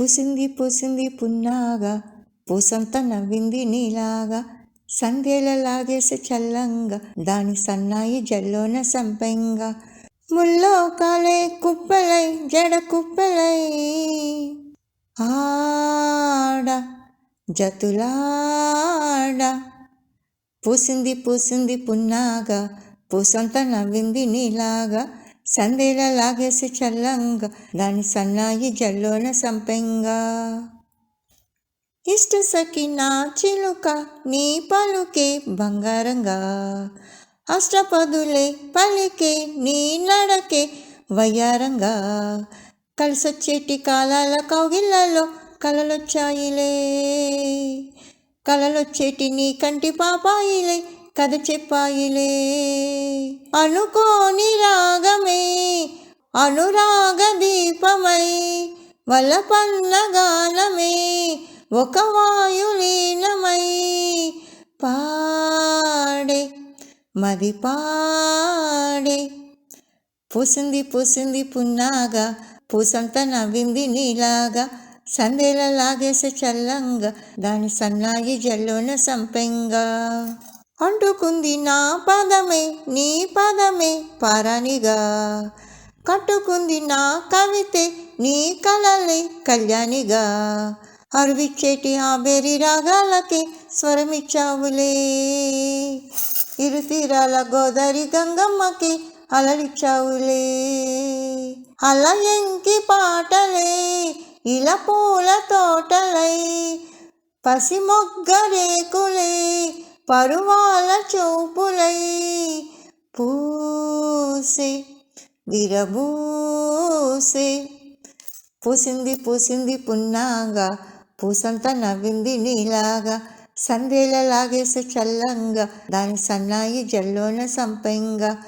పూసింది పూసింది పున్నాగా పూసంత నవ్వింది నీలాగా. సంధ్యల లాగేసి చల్లంగా దాని సన్నాయి జల్లోన సంపెంగా. ముల్లో కాలే కుప్పలై జడ కుప్పలై. ఆడ జతులాడ. పూసింది పూసింది పున్నాగా పూసంత నవ్వింది నీలాగా. సందేల లాగేసి చల్లంగా దాని సన్నాయి జల్లోన సంపెంగా. ఇష్ట సఖి నా చిలుక నీ పలుకే బంగారంగా. అష్టపదులే పలికే నీ నడకే వయ్యారంగా. కలిసొచ్చేటి కాలాల కౌగిళ్ళలో కలలొచ్చాయిలే. కలలొచ్చేటి నీ కంటి పాపాయిలే కథ చెప్పాయిలే అనుకోని రాగమే అనురాగ దీపమై వలపన్న గానమే ఒక వాయులీనమై పాడే మది పాడే. పూసింది పూసింది పున్నాగా పూసంత నవ్వింది నీలాగా. సందేల లాగేసి చల్లంగా దాని సన్నాయి జల్లోన సంపెంగా. అంటుకుంది నా పదమే నీ పదమే పారానిగా కట్టుకుంది నా కవితే నీ కలలే కళ్యాణిగా. అరువిచ్చేటి ఆ బెరి రాగాలకి స్వరమిచ్చావులే. ఇరు తీరాల గంగమ్మకి అలరిచ్చావులే అల ఎంకి పాటలే ఇలా పూల తోటలై పసిమొగ్గ రేకులే పరువాల చూపులై పూసే విరబూసే. పూసింది పూసింది పున్నాగా పూసంతా నవ్వింది నీలాగా. సందేల లాగేసి చల్లంగా దాని సన్నాయి జల్లోన సంపెంగా.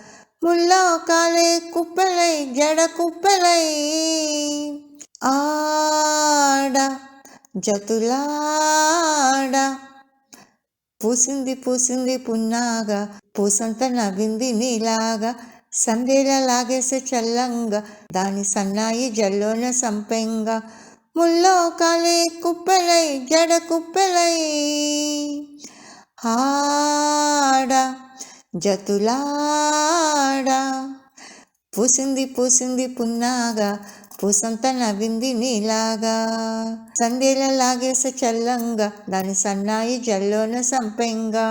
ముల్లోకాలే కుప్పెలై జడ కుప్పెలై. ఆడ జతులాడ పూసింది పూసింది పున్నాగా పూసంత నవ్వింది నీలాగా. సందేల లాగేసే చల్లంగా దాని సన్నాయి జల్లోన సంపెంగా. ముల్లో కాలే కుప్పెలై జడ కుప్పెలై. ఆడ జతులాడ. పూసింది పూసింది పున్నాగా పూసంతా నవ్వింది నీలాగా. సందేల లాగేస చల్లంగా దాని సన్నాయి జల్లోన సంపెంగా.